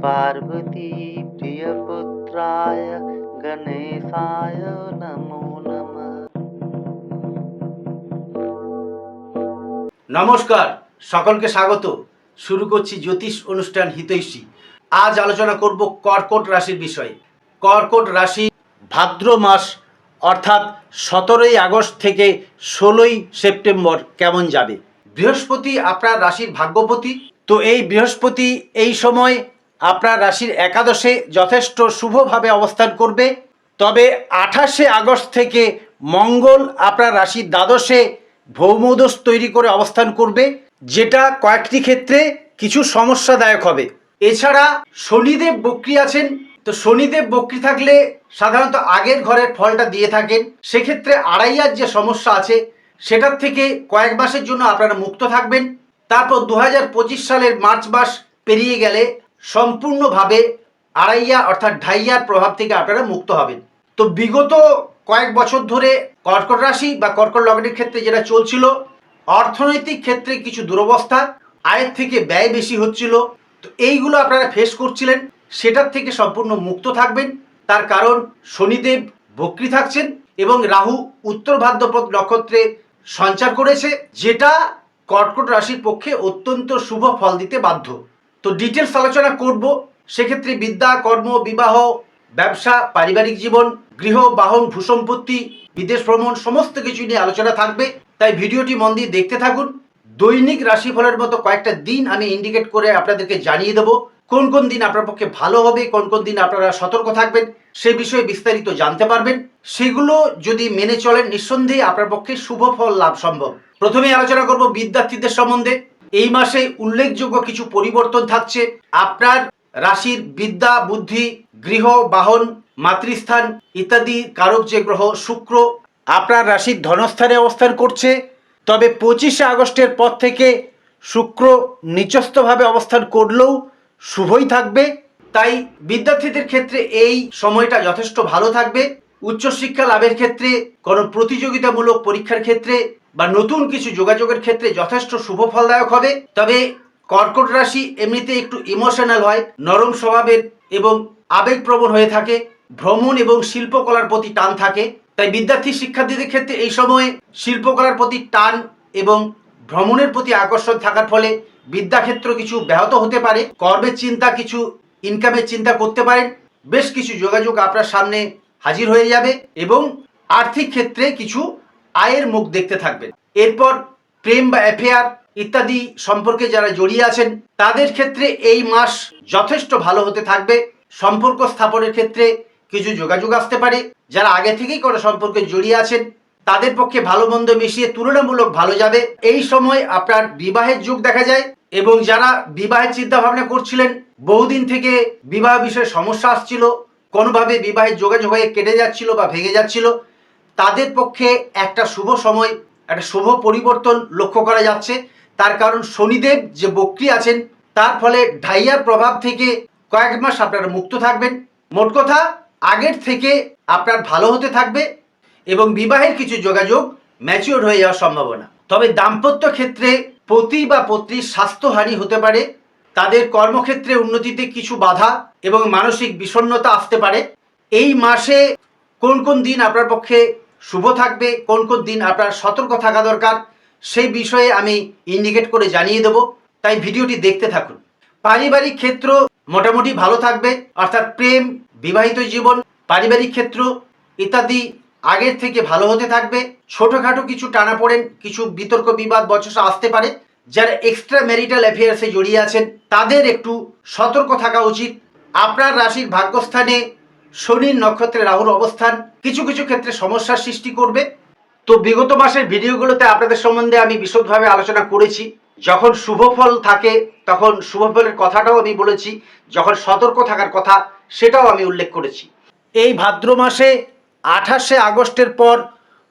पार्वती प्रियपुत्राय गणेशाय नमो नमः নমস্কার সকলকে স্বাগত শুরু করছি জ্যোতিষ অনুষ্ঠান হিতৈষী আজ আলোচনা করব কর্কট রাশির বিষয়ে কর্কট রাশি ভাদ্র মাস অর্থাৎ সতেরোই আগস্ট থেকে ষোলোই সেপ্টেম্বর কেমন যাবে বৃহস্পতি আপনার রাশির ভাগ্যপতি তো এই বৃহস্পতি এই সময় আপনার রাশির একাদশে যথেষ্ট শুভভাবে অবস্থান করবে। তবে আঠাশে আগস্ট থেকে মঙ্গল আপনার রাশির দ্বাদশে ভৌমদোষ তৈরি করে অবস্থান করবে, যেটা কয়েকটি ক্ষেত্রে কিছু সমস্যাদায়ক হবে। এছাড়া শনিদেব বক্রি আছেন, তো শনিদেব বক্রি থাকলে সাধারণত আগের ঘরের ফলটা দিয়ে থাকেন। সেক্ষেত্রে আড়াইয়ার যে সমস্যা আছে, সেটার থেকে কয়েক মাসের জন্য আপনারা মুক্ত থাকবেন। তারপর দু হাজার পঁচিশ সালের মার্চ মাস পেরিয়ে গেলে সম্পূর্ণভাবে আড়াইয়া অর্থাৎ ঢাইয়ার প্রভাব থেকে আপনারা মুক্ত হবেন। তো বিগত কয়েক বছর ধরে কর্কট রাশি বা কর্কট লগ্নের ক্ষেত্রে যেটা চলছিল, অর্থনৈতিক ক্ষেত্রে কিছু দুরবস্থা, আয়ের থেকে ব্যয় বেশি হচ্ছিল, তো এইগুলো আপনারা ফেস করছিলেন, সেটার থেকে সম্পূর্ণ মুক্ত থাকবেন। তার কারণ শনিদেব বক্রি থাকছেন এবং রাহু উত্তর ভাদ্রপদ নক্ষত্রে সঞ্চার করেছে, যেটা কর্কট রাশির পক্ষে অত্যন্ত শুভ ফল দিতে বাধ্য। তো ডিটেলস আলোচনা করব, সেক্ষেত্রে বিদ্যা, কর্ম, বিবাহ, ব্যবসা, পারিবারিক জীবন, গৃহ, বাহন, ভূসম্পত্তি, বিদেশ ভ্রমণ, সমস্ত কিছু নিয়ে আলোচনা থাকবে। তাই ভিডিওটি মন দিয়ে দেখতে থাকুন। দৈনিক রাশিফলের মতো কয়েকটা দিন আমি ইন্ডিকেট করে আপনাদেরকে জানিয়ে দেবো, কোন কোন দিন আপনার পক্ষে ভালো হবে, কোন কোন দিন আপনারা সতর্ক থাকবেন, সে বিষয়ে বিস্তারিত জানতে পারবেন। সেগুলো যদি মেনে চলেন, নিঃসন্দেহে আপনার পক্ষে শুভ ফল লাভ সম্ভব। প্রথমে আলোচনা করব বিদ্যার্থীদের সম্বন্ধে। এই মাসে উল্লেখযোগ্য কিছু পরিবর্তন থাকছে। আপনার রাশির বিদ্যা, বুদ্ধি, গৃহ, বাহন, মাতৃস্থান ইত্যাদি কারক যে গ্রহ শুক্র, আপনার রাশির ধনস্থানে অবস্থান করছে। তবে পঁচিশে আগস্টের পর থেকে শুক্র নিচস্থভাবে অবস্থান করলেও শুভই থাকবে। তাই বিদ্যার্থীদের ক্ষেত্রে এই সময়টা যথেষ্ট ভালো থাকবে। উচ্চশিক্ষা লাভের ক্ষেত্রে, কোনো প্রতিযোগিতামূলক পরীক্ষার ক্ষেত্রে বা নতুন কিছু যোগাযোগের ক্ষেত্রে যথেষ্ট শুভ ফলদায়ক হবে। তবে কর্কট রাশি এমনিতে একটু ইমোশনাল হয়, নরম স্বভাবের এবং আবেগপ্রবণ হয়ে থাকে, ভ্রমণ এবং শিল্পকলার প্রতি টান থাকে। তাই বিদ্যার্থী শিক্ষার্থীদের ক্ষেত্রে এই সময়ে শিল্পকলার প্রতি টান এবং ভ্রমণের প্রতি আকর্ষণ থাকার ফলে বিদ্যাক্ষেত্র কিছু ব্যাহত হতে পারে। কর্মের চিন্তা কিছু ইনকামের চিন্তা করতে পারেন। বেশ কিছু যোগাযোগ আপনার সামনে হাজির হয়ে যাবে এবং আর্থিক ক্ষেত্রে কিছু আয়ের মুখ দেখতে থাকবেন। এরপর প্রেম বা অ্যাফেয়ার ইত্যাদি সম্পর্কে যারা জড়িয়ে আছেন, তাদের ক্ষেত্রে এই মাস যথেষ্ট ভালো হতে থাকবে। সম্পর্ক স্থাপনের ক্ষেত্রে কিছু যোগাযোগ আসতে পারে। যারা আগে থেকেই কোনো সম্পর্কে জড়িয়ে আছেন, তাদের পক্ষে ভালো মন্দ মিশিয়ে তুলনামূলক ভালো যাবে। এই সময় আপনার বিবাহের যুগ দেখা যায় এবং যারা বিবাহের চিন্তা ভাবনা করছিলেন, বহুদিন থেকে বিবাহ বিষয়ে সমস্যা আসছিল, কোনোভাবে বিবাহের যোগাযোগ হয়ে কেটে যাচ্ছিল বা ভেঙে যাচ্ছিল। তাদের পক্ষে একটা শুভ সময়, একটা শুভ পরিবর্তন লক্ষ্য করা যাচ্ছে। তার কারণ শনিদেব যে বক্রি আছেন, তার ফলে ঢাইয়ার প্রভাব থেকে কয়েক মাস আপনারা মুক্ত থাকবেন। মোট কথা, আগের থেকে আপনার ভালো হতে থাকবে এবং বিবাহের কিছু যোগাযোগ ম্যাচিওর হয়ে যাওয়ার সম্ভাবনা। তবে দাম্পত্য ক্ষেত্রে পতি বা পত্নীর স্বাস্থ্যহানি হতে পারে। তাদের কর্মক্ষেত্রে উন্নতিতে কিছু বাধা এবং মানসিক বিষণ্ণতা আসতে পারে। এই মাসে কোন কোন দিন আপনার পক্ষে শুভ থাকবে, কোন কোন দিন আপনার সতর্ক থাকা দরকার, সেই বিষয়ে আমি ইন্ডিকেট করে জানিয়ে দেব। তাই ভিডিওটি দেখতে থাকুন। পারিবারিক ক্ষেত্র মোটামুটি ভালো থাকবে, অর্থাৎ প্রেম, বিবাহিত জীবন, পারিবারিক ক্ষেত্র ইত্যাদি আগের থেকে ভালো হতে থাকবে। ছোটোখাটো কিছু টানাপোড়েন কিছু বিতর্ক বিবাদ বচসা আসতে পারে, যারা এক্সট্রা ম্যারিটাল অ্যাফেয়ার্সে জড়িয়ে আছেন, তাদের একটু সতর্ক থাকা উচিত। আপনার রাশির ভাগ্যস্থানে শনির নক্ষত্রে রাহুর অবস্থান, কিছু কিছু ক্ষেত্রে সমস্যার সৃষ্টি করবে। তো বিগত মাসের ভিডিওগুলোতে আপনাদের সম্বন্ধে আমি বিশদভাবে আলোচনা করেছি। যখন শুভ ফল থাকে, তখন শুভ ফলের কথাটাও আমি বলেছি। যখন সতর্ক থাকার কথা, সেটাও আমি উল্লেখ করেছি। এই ভাদ্র মাসে আঠাশে আগস্টের পর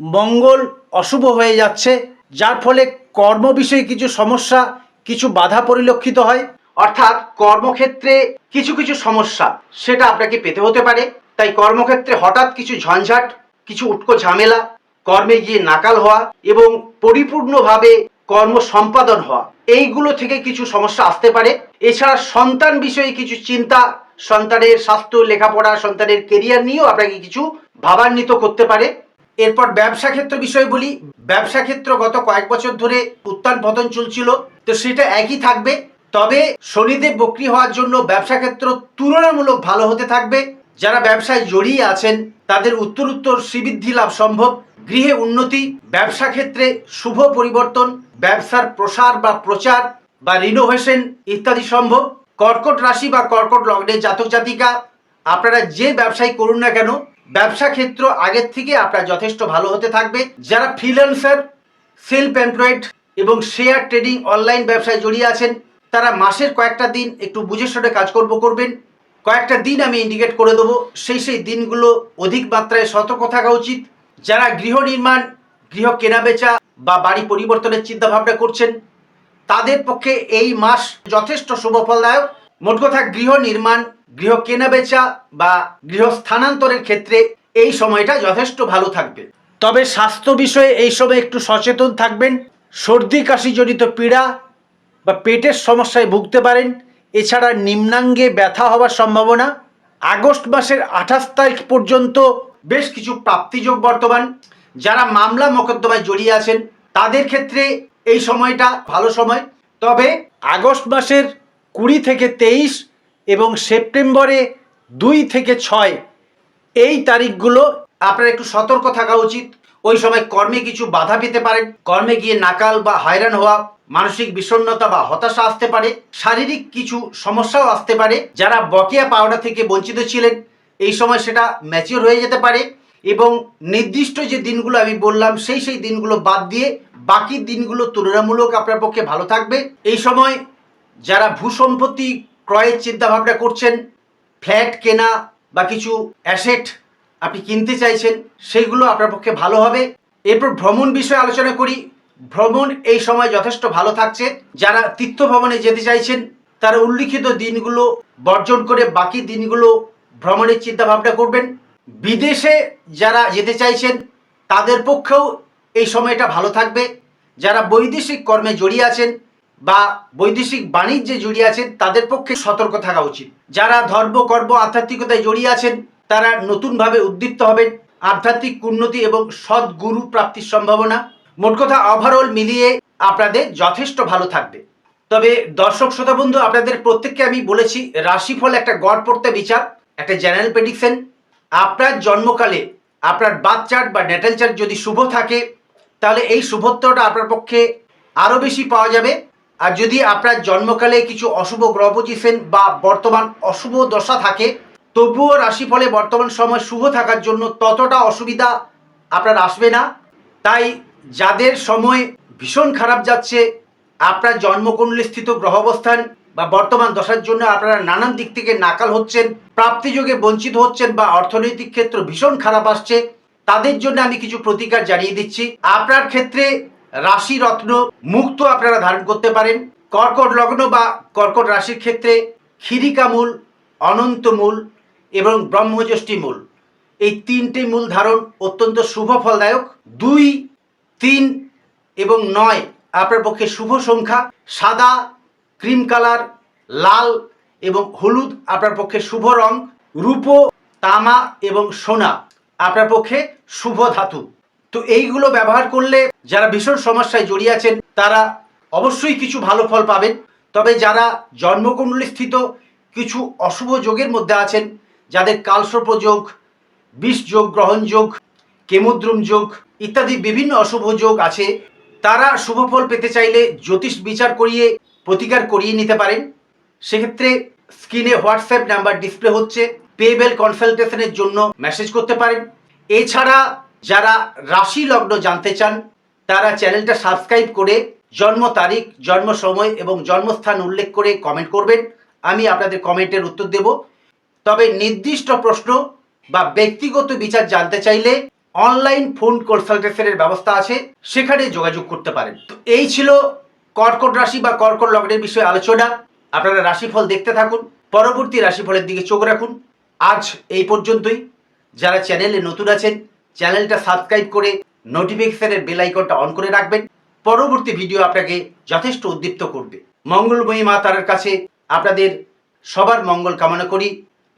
মঙ্গল অশুভ হয়ে যাচ্ছে। যার ফলে কর্ম বিষয়ে কিছু সমস্যা, কিছু বাধা পরিলক্ষিত হয়। অর্থাৎ কর্মক্ষেত্রে কিছু কিছু সমস্যা, সেটা আপনাকে পেতে হতে পারে। তাই কর্মক্ষেত্রে হঠাৎ কিছু ঝঞ্ঝাট, কিছু উটকো ঝামেলা, কর্মে গিয়ে নাকাল হওয়া এবং পরিপূর্ণভাবে কর্ম সম্পাদন হওয়া, এইগুলো থেকে কিছু সমস্যা আসতে পারে। এছাড়া সন্তান বিষয়ে কিছু চিন্তা, সন্তানের স্বাস্থ্য, লেখাপড়া, সন্তানের কেরিয়ার নিয়েও আপনাকে কিছু ভাবান্বিত করতে পারে। এরপর ব্যবসা ক্ষেত্র বিষয় বলি। ব্যবসা ক্ষেত্র গত কয়েক বছর ধরে উত্থান পতন চলছিল। তো সেটা একই থাকবে। তবে শনিদেব বক্রি হওয়ার জন্য ব্যবসা ক্ষেত্র তুলনামূলক ভালো হতে থাকবে। যারা ব্যবসায় জড়িয়ে আছেন, তাদের উত্তর উত্তর শ্রীবৃদ্ধি লাভ সম্ভব। গৃহে উন্নতি, ব্যবসা ক্ষেত্রে শুভ পরিবর্তন, ব্যবসার প্রসার বা প্রচার বা রিনোভেশন ইত্যাদি সম্ভব। কর্কট রাশি বা কর্কট লগ্নের জাতক জাতিকা, আপনারা যে ব্যবসায় করুন না কেন, ব্যবসা ক্ষেত্র আগের থেকে আপনার যথেষ্ট ভালো হতে থাকবে। যারা ফ্রিল্যান্সার সেলফ এমপ্লয়েড এবং শেয়ার ট্রেডিং অনলাইন ব্যবসায় জড়িয়ে আছেন তারা মাসের কয়েকটা দিন একটু বুঝে শুনে কাজকর্ম করবেন। কয়েকটা দিন আমি ইন্ডিকেট করে দেবো। সেই সেই দিনগুলো অধিক মাত্রায় সতর্ক থাকা উচিত। যারা গৃহ নির্মাণ, গৃহ কেনাবেচা বা বাড়ি পরিবর্তনের চিন্তা ভাবনা করছেন, তাদের পক্ষে এই মাস যথেষ্ট শুভফলদায়ক মোট কথা, গৃহ নির্মাণ, গৃহ কেনাবেচা বা গৃহ স্থানান্তরের ক্ষেত্রে এই সময়টা যথেষ্ট ভালো থাকবে। তবে স্বাস্থ্য বিষয়ে এই সময় একটু সচেতন থাকবেন। সর্দি, কাশিজনিত পীড়া বা পেটের সমস্যায় ভুগতে পারেন, এছাড়া নিম্নাঙ্গে ব্যথা হওয়ার সম্ভাবনা, আগস্ট মাসের আঠাশ তারিখ পর্যন্ত বেশ কিছু প্রাপ্তিযোগ বর্তমান। যারা মামলা মোকদ্দমায় জড়িয়ে আছেন, তাদের ক্ষেত্রে এই সময়টা ভালো সময়। তবে আগস্ট মাসের কুড়ি থেকে তেইশ এবং সেপ্টেম্বরে দুই থেকে ছয়, এই তারিখগুলো আপনার একটু সতর্ক থাকা উচিত। ওই সময় কর্মে কিছু বাধা পেতে পারেন কর্মে গিয়ে নাকাল বা হয়রান হওয়া, মানসিক বিষণ্ণতা বা হতাশা আসতে পারে। শারীরিক কিছু সমস্যাও আসতে পারে। যারা বকেয়া পাওনা থেকে বঞ্চিত ছিলেন, এই সময় সেটা ম্যাচিওর হয়ে যেতে পারে এবং নির্দিষ্ট যে দিনগুলো আমি বললাম, সেই সেই দিনগুলো বাদ দিয়ে বাকি দিনগুলো তুলনামূলক আপনার পক্ষে ভালো থাকবে। এই সময় যারা ভূসম্পত্তি, ক্রয়ের চিন্তাভাবনা করছেন, ফ্ল্যাট কেনা বা কিছু অ্যাসেট আপনি কিনতে চাইছেন সেইগুলো আপনার পক্ষে ভালো হবে। এরপর ভ্রমণ বিষয়ে আলোচনা করি। ভ্রমণ এই সময় যথেষ্ট ভালো থাকছে। যারা তীর্থ ভ্রমণে যেতে চাইছেন, তারা উল্লিখিত দিনগুলো বর্জন করে বাকি দিনগুলো ভ্রমণের চিন্তা ভাবনা করবেন। বিদেশে যারা যেতে চাইছেন, তাদের পক্ষেও এই সময়টা ভালো থাকবে। যারা বৈদেশিক কর্মে জড়িয়ে আছেন বা বৈদেশিক বাণিজ্যে জড়িয়ে আছেন, তাদের পক্ষে সতর্ক থাকা উচিত। যারা ধর্ম, কর্ম, আধ্যাত্মিকতায় জড়িয়ে আছেন তারা নতুনভাবে উদ্দীপ্ত হবেন। আধ্যাত্মিক উন্নতি এবং সদ্গুরু প্রাপ্তির সম্ভাবনা। মোট কথা ওভারঅল মিলিয়ে আপনাদের যথেষ্ট ভালো থাকবে। তবে দর্শক, শ্রোতা, বন্ধু, আপনাদের প্রত্যেককে আমি বলেছি, রাশিফল একটা গড় পড়তে বিচার, একটা জেনারেল প্রেডিকশন আপনার জন্মকালে আপনার বার্থ চার্ট বা নেটাল চার্ট যদি শুভ থাকে, তাহলে এই শুভত্বটা আপনার পক্ষে আরও বেশি পাওয়া যাবে। আর যদি আপনার জন্মকালে কিছু অশুভ গ্রহ পজিশন বা বর্তমান অশুভ দশা থাকে তবুও রাশিফলে বর্তমান সময় শুভ থাকার জন্য ততটা অসুবিধা আপনার আসবে না। তাই যাদের সময় ভীষণ খারাপ যাচ্ছে, আপনার জন্মকুণ্ডলী স্থিত গ্রহ অবস্থান বা বর্তমান দশার জন্য আপনারা নানান দিক থেকে নাকাল হচ্ছেন, প্রাপ্তিযোগে বঞ্চিত হচ্ছেন বা অর্থনৈতিক ক্ষেত্র ভীষণ খারাপ আসছে, তাদের জন্য আমি কিছু প্রতিকার জানিয়ে দিচ্ছি। আপনার ক্ষেত্রে রাশি রত্ন মুক্ত আপনারা ধারণ করতে পারেন। কর্কট লগ্ন বা কর্কট রাশির ক্ষেত্রে ক্ষিরিকা মূল, অনন্ত মূল এবং ব্রহ্মজ্যোষ্ঠী মূল। এই তিনটি মূল ধারণ অত্যন্ত শুভ ফলদায়ক। দুই, তিন এবং নয় আপনার পক্ষে শুভ সংখ্যা। সাদা, ক্রিম কালার, লাল এবং হলুদ আপনার পক্ষে শুভ রং। রূপো, তামা এবং সোনা আপনার পক্ষে শুভ ধাতু। তো এইগুলো ব্যবহার করলে যারা ভীষণ সমস্যায় জড়িয়ে আছেন, তারা অবশ্যই কিছু ভালো ফল পাবেন। তবে যারা জন্মকুণ্ডলী স্থিত কিছু অশুভ যোগের মধ্যে আছেন যাদের কালসর্প যোগ, বিষ যোগ, গ্রহণ যোগ, কেমুদ্রুম যোগ ইত্যাদি বিভিন্ন অশুভ যোগ আছে, তারা শুভ ফল পেতে চাইলে জ্যোতিষ বিচার করিয়ে প্রতিকার করিয়ে নিতে পারেন। সেক্ষেত্রে স্ক্রিনে হোয়াটসঅ্যাপ নাম্বার ডিসপ্লে হচ্ছে পেবেল কনসালটেশনের জন্য মেসেজ করতে পারেন। এছাড়া যারা রাশি লগ্ন জানতে চান, তারা চ্যানেলটা সাবস্ক্রাইব করে জন্ম তারিখ, জন্ম সময় এবং জন্মস্থান উল্লেখ করে কমেন্ট করবেন। আমি আপনাদের কমেন্টের উত্তর দেব। তবে নির্দিষ্ট প্রশ্ন বা ব্যক্তিগত বিচার জানতে চাইলে অনলাইন ফোন কনসালটেশনের ব্যবস্থা আছে, সেখানে যোগাযোগ করতে পারেন। তো এই ছিল কর্কট রাশি বা কর্কট লগ্নের বিষয়ে আলোচনা। আপনারা রাশিফল দেখতে থাকুন, পরবর্তী রাশিফলের দিকে চোখ রাখুন। আজ এই পর্যন্তই। যারা চ্যানেলে নতুন আছেন, চ্যানেলটা সাবস্ক্রাইব করে নোটিফিকেশনের বেল আইকনটা অন করে রাখবেন। পরবর্তী ভিডিও আপনাকে যথেষ্ট উদ্দীপ্ত করবে। মঙ্গলময়ী মা তারার কাছে আপনাদের সবার মঙ্গল কামনা করি।